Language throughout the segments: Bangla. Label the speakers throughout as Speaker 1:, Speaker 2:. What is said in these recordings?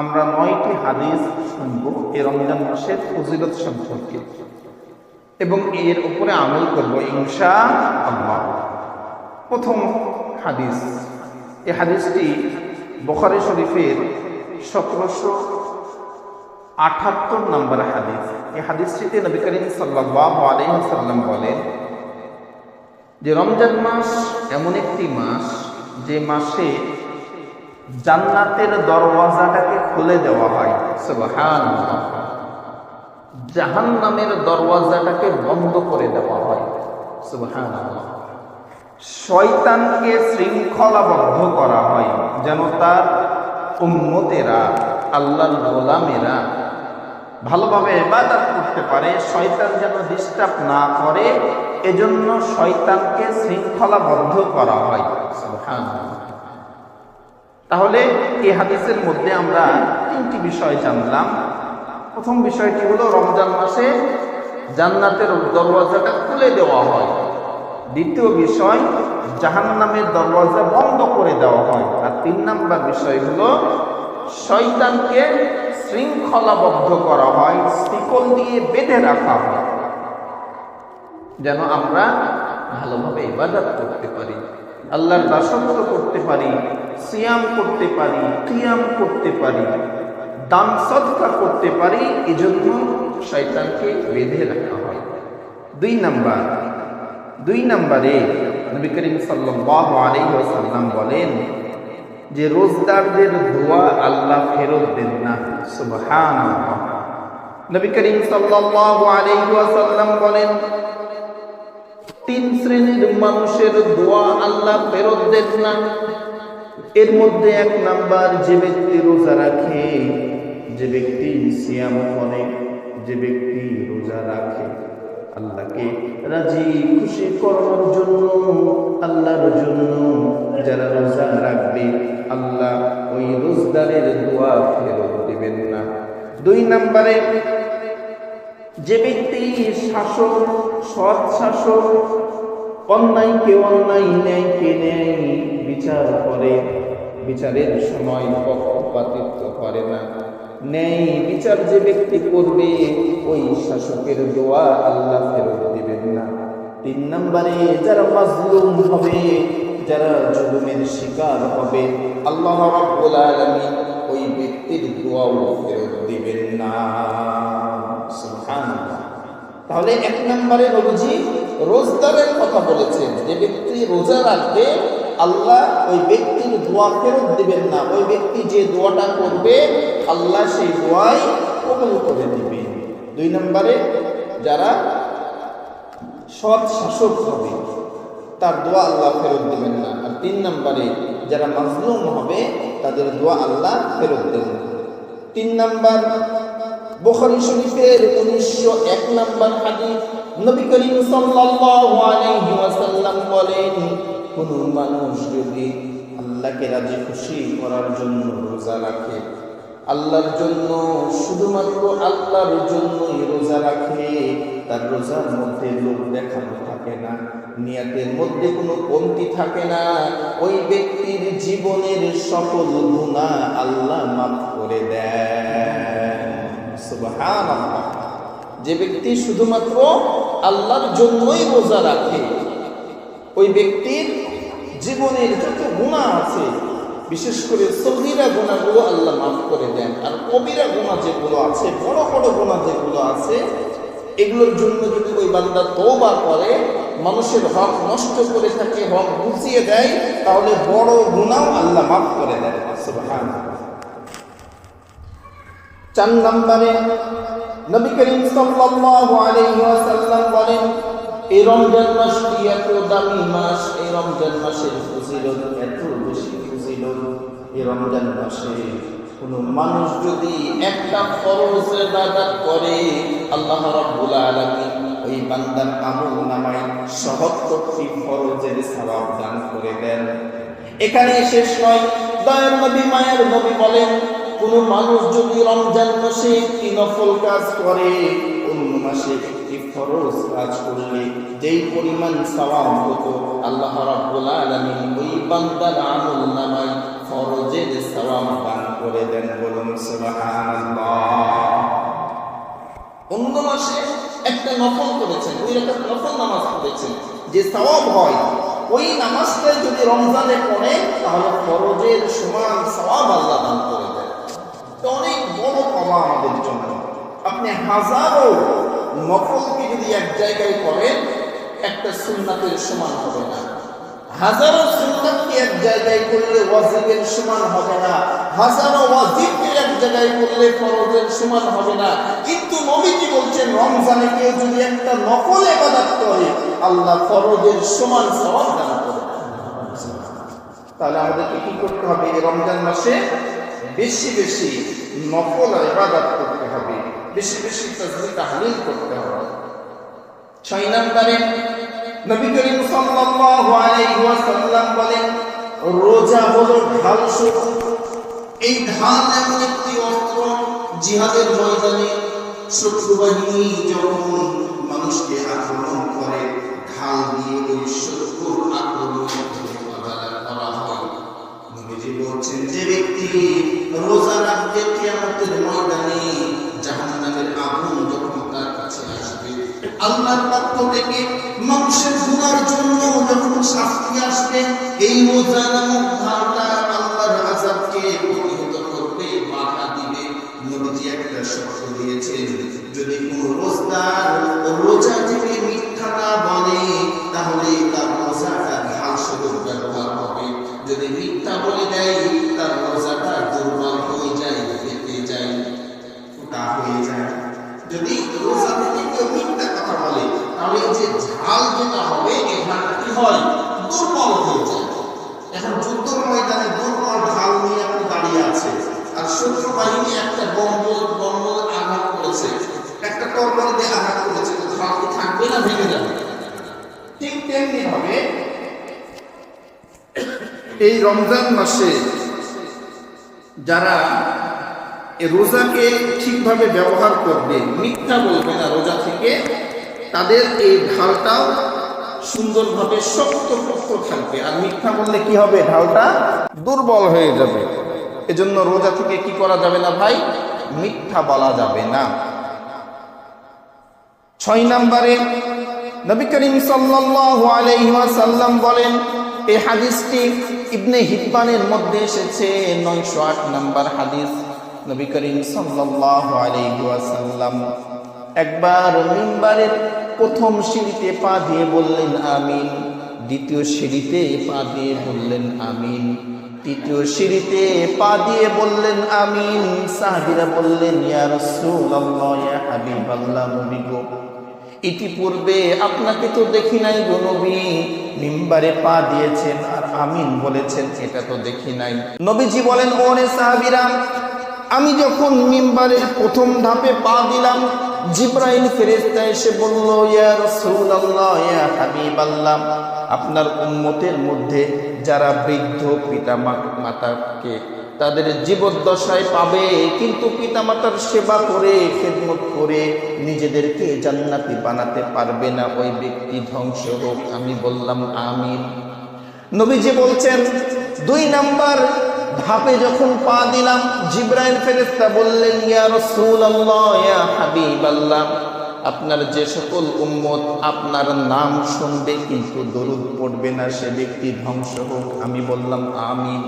Speaker 1: আমরা নয়টি হাদিস শুনব, এই রমজান মাসের ফজিলত সম্পর্কে। এবং এর উপরে আমল করব ইনশা আল্লাহ। প্রথম হাদিস, এই হাদিসটি বখারি শরীফের সতেরোশো আঠাত্তর নম্বর হাদিস। এই হাদিসটিতে নবী করিম সাল্লাহ আলহিহাল্লাম বলেন যে রমজান মাস এমন একটি মাস যে মাসে জান্নাতের দরওয়াজাটাকে খুলে দেওয়া হয়। সুবহান জাহান নামের দরওয়াজাটাকে বন্ধ করে দেওয়া হয়। সুবহান শয়তানকে শৃঙ্খলাবদ্ধ করা হয় যেন তার উম্মতেরা, আল্লাহর গোলামেরা ভালোভাবে ইবাদত করতে পারে। শয়তান যেন ডিস্টার্ব না করে, এজন্য শয়তানকে শৃঙ্খলাবদ্ধ করা হয়। সুবহানাল্লাহ। তাহলে এই হাদিসের মধ্যে আমরা তিনটি বিষয় জানলাম। প্রথম বিষয়টি হলো, রমজান মাসে জান্নাতের দরওয়াজাটা খুলে দেওয়া হয়। দ্বিতীয় বিষয়, জাহান্নামের দরওয়াজা বন্ধ করে দেওয়া হয়। আর তিন নাম্বার বিষয় হলো, শয়তানকে শৃঙ্খলাবদ্ধ করা হয়, শিকল দিয়ে বেঁধে রাখা হয়, যেন আমরা ভালোভাবে ইবাদত করতে পারি। আল্লাহর দাসত্ব করতে পারি, সিয়াম করতে পারি, কিয়াম করতে পারি, দান সদকা করতে পারি, এজন্য শয়তানকে বেঁধে রাখা হয়। দুই নাম্বার, দুই নাম্বারে নবী করিম সাল্লাল্লাহু আলাইহি ওয়াসাল্লাম বলেন যে রোজদারদের দোয়া আল্লাহ ফেরত দেন না। সুবহানাল্লাহ। নবী করিম সাল্লাল্লাহু আলাইহি ওয়াসাল্লাম বলেন তিন শ্রেণির মানুষের দোয়া আল্লাহ ফেরত দেন না। এর মধ্যে এক নাম্বার, যে ব্যক্তি রোজা রাখে, যে ব্যক্তি সিয়াম করে, যে ব্যক্তি রোজা রাখে, আল্লাহকে রাজি, খুশি করার জন্য, আল্লাহর জন্য যারা রোজা রাখবে, আল্লাহ ওই রোজদারের দোয়া ফেরত দেবেন না। দুই নম্বরে যে ব্যক্তি শাসক, সৎ শাসক অন্যায়কে অন্যায় ন্যায়কে ন্যায় বিচার করে। বিচারের সময় পক্ষপাতিত্ব করে না। ন্যায় বিচার যে ব্যক্তি করবে, ওই শাসকের দোয়া আল্লাহ ফেরত দিবেন না। তিন নম্বরে, যারা মাজলুম হবে, যারা জুলুমের শিকার হবে, আল্লাহ রাব্বুল আলামিন ওই ব্যক্তির দোয়াও ফেরত দিবেন না। তাহলে এক নম্বরে নবীজি রোজদারের কথা বলেছেন যে ব্যক্তি রোজা রাখবে, আল্লাহ ওই ব্যক্তির দোয়া ফেরত দিবেন না। ওই ব্যক্তি যে দোয়াটা করবে, আল্লাহ সেই দোয়াই কবল করে দিবে দুই নম্বরে যারা সৎ শাসক হবে, তার দোয়া আল্লাহ ফেরত দিবেন না। আর তিন নম্বরে যারা মাজলুম হবে, তাদের দোয়া আল্লাহ ফেরত দেবেন তিন নম্বর বুখারী শরীফের উনিশশো এক নম্বর হাদিস। নবী করিম সাল্লাল্লাহু আলাইহি ওয়াসাল্লাম বলেন, কোন মানুষ যদি আল্লাহকে রাজি খুশি করার জন্য রোজা রাখে, আল্লাহর জন্য, শুধুমাত্র আল্লাহর জন্যই রোজা রাখে, তার রোজার মধ্যে লোক দেখানো থাকে না, নিয়াতের মধ্যে কোনো কমতি থাকে না, ওই ব্যক্তির জীবনের সকল গুণা আল্লাহ মাফ করে দেয়। যে ব্যক্তি শুধুমাত্র আল্লাহর জন্যই রোজা রাখে, ওই ব্যক্তির জীবনের যত গুণা আছে, বিশেষ করে সহিরা গুণাগুলো আল্লাহ মাফ করে দেন। আর কবিরা গুণা যেগুলো আছে, বড় বড় গুণা যেগুলো আছে, এগুলোর জন্য যদি ওই বান্দা তৌবা করে, মানুষের হক নষ্ট করে থাকে হক বুঝিয়ে দেয়, তাহলে বড় গুণাও আল্লাহ মাফ করে দেয় চার নম্বরে নবী করিম সাল্লাল্লাহু আলাইহি ওয়াসাল্লাম বলেন, এই রমজান মাসটি এত দামি মাস, এই রমজান মাসের ফজিলত এত বেশি ফজিলত। এই রমজান মাসে কোন মানুষ যদি একটা ফরজ ইবাদত করে, আল্লাহ রাব্বুল আলামিন ওই বান্দার আমল নামায় সহত্তরটি ফরজের সওয়াব দান করে দেন। এখানে শেষ নয়। দয়ার নবী, মায়ের নবী বলেন কোন মানুষ যদি রমজান মাসে একটি নফল কাজ করে, অন্য মাসে একটি ফরজ কাজ করলে যেই পরিমাণ সওয়াব হতো, আল্লাহ রাব্বুল আলামিন ওই বান্দার আমল নামায় ফরজের সওয়াব দান করে দেন বলুন সুবহানাল্লাহ। অন্য মাসে একটা নফল করেছেন, ওই একটা নফল নামাজ পড়েছেন, যে সওয়াব হয়, ওই নামাজটা যদি রমজানে পড়ে তাহলে ফরজের সমান সওয়াব আল্লাহ দান করে অনেক বড় পাওয়া আমাদের জন্য। আপনি হাজারো নফলকে যদি এক জায়গায় করেন, একটা সুন্নাতের সমান হবে না। হাজারো সুন্নাতকে এক জায়গায় করলে ওয়াজিবের সমান হবে না। হাজারো ওয়াজিবকে এক জায়গায় করলে ফরজের সমান হবে না। কিন্তু নবীজি বলছেন, রমজানে কেউ যদি একটা নকল ইবাদত করে, আল্লাহ ফরজের সমান সমান দান করে তাহলে আমাদেরকে কি করতে হবে? রমজান মাসে বেশি বেশি নকল ইবাদত করতে হবে। বেশি বেশি তাজবি তাহলিল করতে হবে। ছয় নম্বরে নবী করিম সাল্লাল্লাহু আলাইহি ওয়াসাল্লাম বলেন, রোজা হলো ঢাল এই ঢাল এমন একটি অস্ত্র জিহাদের ময়দানে শত্রু বাহিনী যখন মানুষকে আক্রমণ করে, ঢাল দিয়ে ওই শত্রুর আক্রমণ মোকাবেলা করা হয়। নবীজি বলছেন যে ব্যক্তি। রোজা রাখবে কিয়ামতের ময়দানে জাহান্নামের আগুন যখন তার কাছে আসবে, আল্লাহর পক্ষ থেকে মানুষের গুনার জন্য যখন শাস্তি আসবে, এই রোজা নামক ধারটা আল্লাহর আযাবকে প্রতিহত করবে, বাধা দিবে। নবীজি একটা শর্ত দিয়েছেন, যদি কোন রোজদার ভাবে এই রমজান মাসে যারা রোজাকে ঠিকভাবে ব্যবহার করবে, মিথ্যা বলবে না রোজা থেকে, তাদের এই ঢালটাও সুন্দরভাবে শক্ত শক্ত থাকবে। আর মিথ্যা বললে কি হবে? ঢালটা দুর্বল হয়ে যাবে। এজন্য রোজা থেকে কি করা যাবে না ভাই? মিথ্যা বলা যাবে না। ছয় নম্বরে নবী করিম সাল্লাল্লাহু আলাইহি ওয়াসাল্লাম বলেন এই হাদিসটি ইবনে হিব্বানের মধ্যে এসেছে 908 নম্বর হাদিস। নবী করিম সাল্লাল্লাহু আলাইহি ওয়াসাল্লাম একবার মিম্বারের প্রথম সিঁড়িতে পা দিয়ে বললেন, আমিন। দ্বিতীয় সিঁড়িতে পা দিয়ে বললেন, আমিন। তৃতীয় সিঁড়িতে পা দিয়ে বললেন, আমিন। সাহাবীরা বললেন, ইয়া রাসূলুল্লাহ, ইয়া হাবিবাল্লাহ, নবী গো। ইতিপূর্বে আপনাকে তো দেখি নাই গো নবী। মিম্বারে পা দিয়েছেন আর আমিন বলেছেন, এটা তো দেখি নাই। নবীজি বলেন ওরে সাহাবীরা, আমি যখন মিম্বারের প্রথম ধাপে পা দিলাম, জিব্রাইল ফেরেশতা এসে বলল, ইয়া রাসূলুল্লাহ, ইয়া হাবিবাল্লাহ, আপনার উম্মতের মধ্যে যারা বৃদ্ধ পিতা মাতাকে তাদের জীবদ্দশায় পাবে, কিন্তু পিতামাতার সেবা করে, খেদমত করে নিজেদেরকে জান্নাতি বানাতে পারবে না ওই ব্যক্তি ধ্বংস হোক আমি বললাম, আমিন। নবীজি বলছেন, দুই নাম্বার ধাপে যখন পা দিলাম, জিব্রাইল ফেরেস্তা বললেন, ইয়া রাসূলুল্লাহ, ইয়া হাবিবাল্লাহ, আপনার যে সকল উম্মত আপনার নাম শুনবে, কিন্তু দরুদ পড়বে না, সে ব্যক্তি ধ্বংস হোক আমি বললাম, আমিন।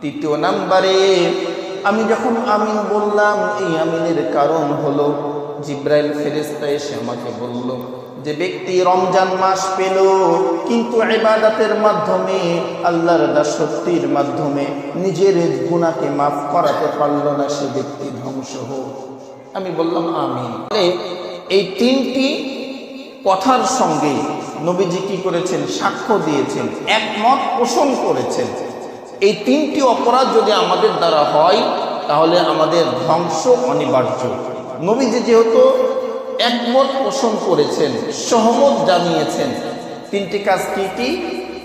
Speaker 1: তৃতীয় নাম্বারে, আমি যখন আমিন বললাম, এই আমিনের কারণ হলো, জিব্রাইল ফেরেস্তা এসে আমাকে বলল যে ব্যক্তি রমজান মাস পেল, কিন্তু ইবাদতের মাধ্যমে, আল্লাহর দাসত্বের মাধ্যমে নিজের গুণাকে মাফ করাতে পারল না সে ব্যক্তি ধ্বংস হোক। আমি বললাম, আমিন। এই তিনটি কথার সঙ্গে নবীজি কি করেছেন? সাক্ষ্য দিয়েছেন, একমত পোষণ করেছেন। এই তিনটি অপরাধ যদি আমাদের দ্বারা হয়, তাহলে আমাদের ধ্বংস অনিবার্য। নবীজি যেহেতু একমত পোষণ করেছেন, সহমত জানিয়েছেন, তিনটি কাজ কি কি?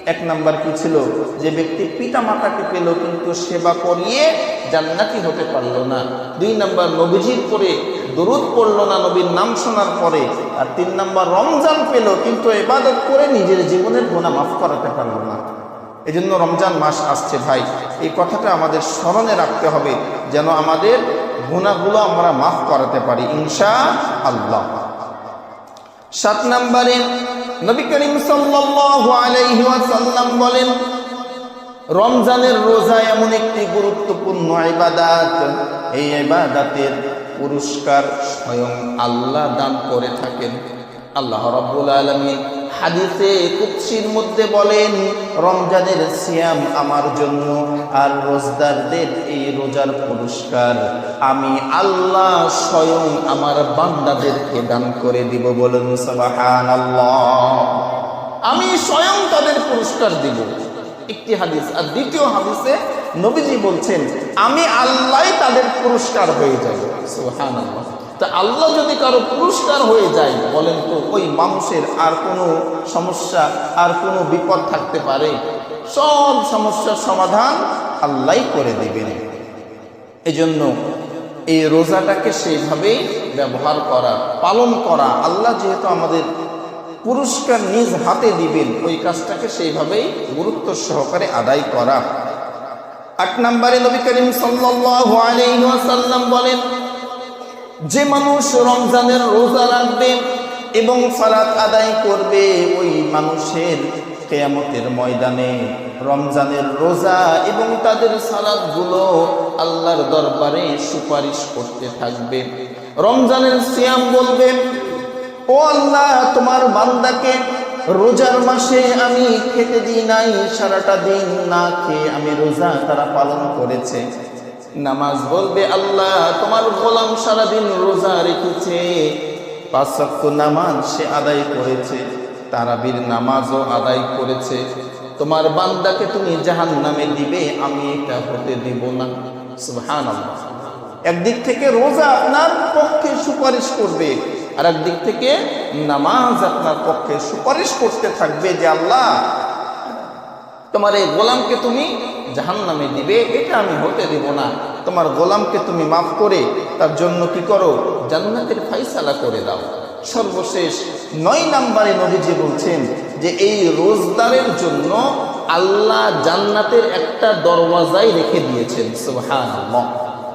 Speaker 1: এক নাম্বার কি ছিল? যে ব্যক্তি পিতা মাতাকে পেল কিন্তু সেবা করিয়ে জান্নাতি হতে পারল না। দুই নাম্বার, নবীজির পরে দরুদ পড়ল না, নবীর নাম শোনার পরে। আর তিন নাম্বার, রমজান পেল কিন্তু এবাদত করে নিজের জীবনের গোনা মাফ করাতে পারল না। এজন্য রমজান মাস আসছে ভাই। এই কথাটা আমাদের স্মরণে রাখতে হবে, যেন আমাদের গুণাগুলো আমরা মাফ করাতে পারি ইনশা আল্লাহ সাত নম্বরে নবী করিম ওয়াসাল্লাম বলেন, রমজানের রোজা এমন একটি গুরুত্বপূর্ণ ইবাদাত, এই ইবাদাতের পুরস্কার স্বয়ং আল্লাহ দান করে থাকেন। আল্লাহ রাব্বুল আলামিন হাদিসে কুৎসির মধ্যে বলেন, রমজানের সিয়াম আমার জন্য আর রোজদারদের এই রোজার পুরস্কার। আমি আল্লাহ স্বয়ং আমার বান্দাদেরকে দান করে দিব বলুন সুবহানাল্লাহ। আমি স্বয়ং তাদের পুরস্কার দিব। একটি হাদিস আর দ্বিতীয় হাদিসে নবীজি বলছেন, আমি আল্লাহ তাদের পুরস্কার হয়ে যাব সুবহানাল্লাহ। তা আল্লাহ যদি কারও পুরস্কার হয়ে যায়, বলেন তো, ওই মানুষের আর কোনো সমস্যা, আর কোনো বিপদ থাকতে পারে। সব সমস্যার সমাধান আল্লাহ করে দেবেন। এজন্য এই রোজাটাকে সেইভাবেই ব্যবহার করা, পালন করা, আল্লাহ যেহেতু আমাদের পুরস্কার নিজ হাতে দিবেন, ওই কাজটাকে সেইভাবেই গুরুত্ব সহকারে আদায় করা। আট নম্বরে নবী করিম ওয়াসাল্লাম বলেন যে মানুষ রমজানের রোজা রাখবে এবং সালাত আদায় করবে, ওই মানুষের কেয়ামতের ময়দানে রমজানের রোজা এবং তাদের সালাদগুলো আল্লাহর দরবারে সুপারিশ করতে থাকবে। রমজানের সিয়াম বলবে, ও আল্লাহ, তোমার বান্দাকে রোজার মাসে আমি খেতে দিই নাই, সারাটা দিন না খেয়ে আমি রোজা তারা পালন করেছে। নামাজ বলবে আল্লাহ, তোমার গোলাম সারাদিন রোজা রেখেছে ওয়াক্ত নামাজ সে আদায় করেছে, তারাবির নামাজও আদায় করেছে। তোমার বান্দাকে তুমি জাহান নামে দিবে, আমি এটা হতে দিব না। সুবহানাল্লাহ। একদিক থেকে রোজা আপনার পক্ষে সুপারিশ করবে আর একদিক থেকে নামাজ আপনার পক্ষে সুপারিশ করতে থাকবে যে আল্লাহ, তোমার এই গোলামকে তুমি জাহান নামে দিবে, এটা আমি হতে দেব না। তোমার গোলামকে তুমি মাফ করে, তার জন্য কি করো? জান্নাতের ফাইসালা করে দাও। সর্বশেষ নয় নাম্বারে নবীজি বলছেন যে, এই রোজদারের জন্য আল্লাহ জান্নাতের একটা দরওয়াজাই রেখে দিয়েছেন, সুবহানাল্লাহ।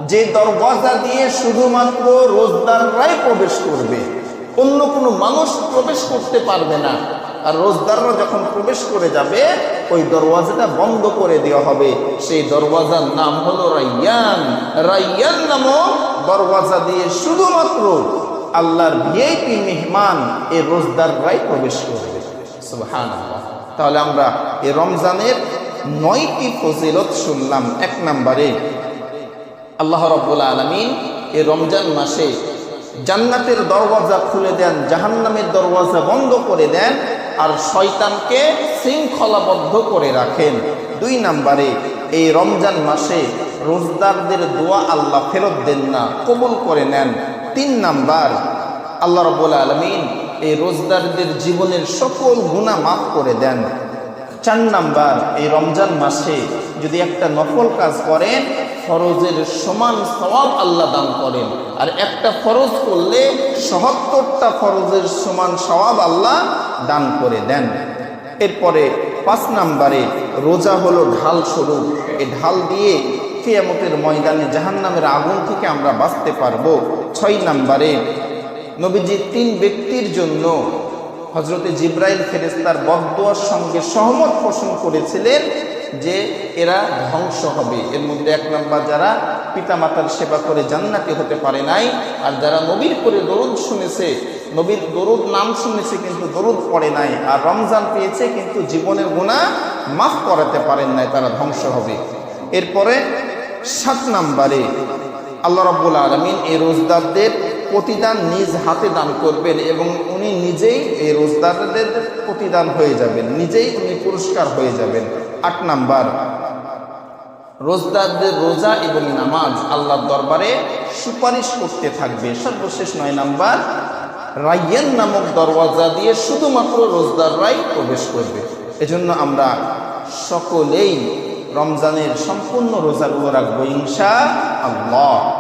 Speaker 1: যে দরওয়াজা দিয়ে শুধুমাত্র রোজদাররাই প্রবেশ করবে, অন্য কোনো মানুষ প্রবেশ করতে পারবে না। আর রোজদাররা যখন প্রবেশ করে যাবে, ওই দরওয়াজাটা বন্ধ করে দেওয়া হবে। সেই দরওয়াজার নাম হলো রাইয়ান। রাইয়ান নামক দরওয়াজা দিয়ে শুধুমাত্র আল্লাহর ভিআইপি মেহমান এই রোজদাররাই প্রবেশ করবে। সুবহানাল্লাহ। তাহলে আমরা এই রমজানের নয়টি ফজিলত শুনলাম এক নম্বরে। আল্লাহ রব্বুল আলমিন এই রমজান মাসে জান্নাতের দরওয়াজা খুলে দেন, জাহান্নামের দরওয়াজা বন্ধ করে দেন আর শয়তানকে শৃঙ্খলাবদ্ধ করে রাখেন। দুই নাম্বারে, এই রমজান মাসে রোজদারদের দোয়া আল্লাহ ফেরত দেন না, কবুল করে নেন। তিন নাম্বার, আল্লাহ রব্বুল আলমিন এই রোজদারদের জীবনের সকল গুণা মাফ করে দেন। চার নাম্বার, এই রমজান মাসে যদি একটা নফল কাজ করেন, ফরজের সমান সওয়াব আল্লাহ দান করেন। আর একটা ফরজ করলে সহত্তরটা ফরজের সমান সওয়াব আল্লাহ দান করে দেন। এরপরে পাঁচ নাম্বারে রোজা হলো ঢাল স্বরূপ। এই ঢাল দিয়ে কেয়ামতের ময়দানে জাহান্নামের আগুন থেকে আমরা বাঁচতে পারব। ছয় নাম্বারে নবীজি তিন ব্যক্তির জন্য হজরতে জিব্রাইল ফেরেস্তার বদোয়ার সঙ্গে সহমত পোষণ করেছিলেন যে এরা ধ্বংস হবে। এর মধ্যে এক নম্বর যারা পিতামাতার সেবা করে জান্নাতি হতে পারে নাই, আর যারা নবীর করে দরুদ শুনেছে নবীর দরুদ নাম শুনেছে কিন্তু দরুদ পড়ে নাই আর রমজান পেয়েছে কিন্তু জীবনের গুণা মাফ করাতে পারেন নাই, তারা ধ্বংস হবে। এরপরে সাত নাম্বারে আল্লাহ রব্বুল আলমিন এই রোজদারদের প্রতিদান নিজ হাতে দান করবেন এবং উনি নিজেই এই রোজদারদের প্রতিদান হয়ে যাবেন, নিজেই উনি পুরস্কার হয়ে যাবেন। আট নাম্বার, রোজদারদের রোজা এবং নামাজ আল্লাহর দরবারে সুপারিশ করতে থাকবে। সর্বশেষ নয় নাম্বার রাইয়ান নামক দরওয়াজা দিয়ে শুধুমাত্র রোজদাররাই প্রবেশ করবে। এজন্য আমরা সকলেই রমজানের সম্পূর্ণ রোজাগুলো রাখব ইনশা আল্লাহ।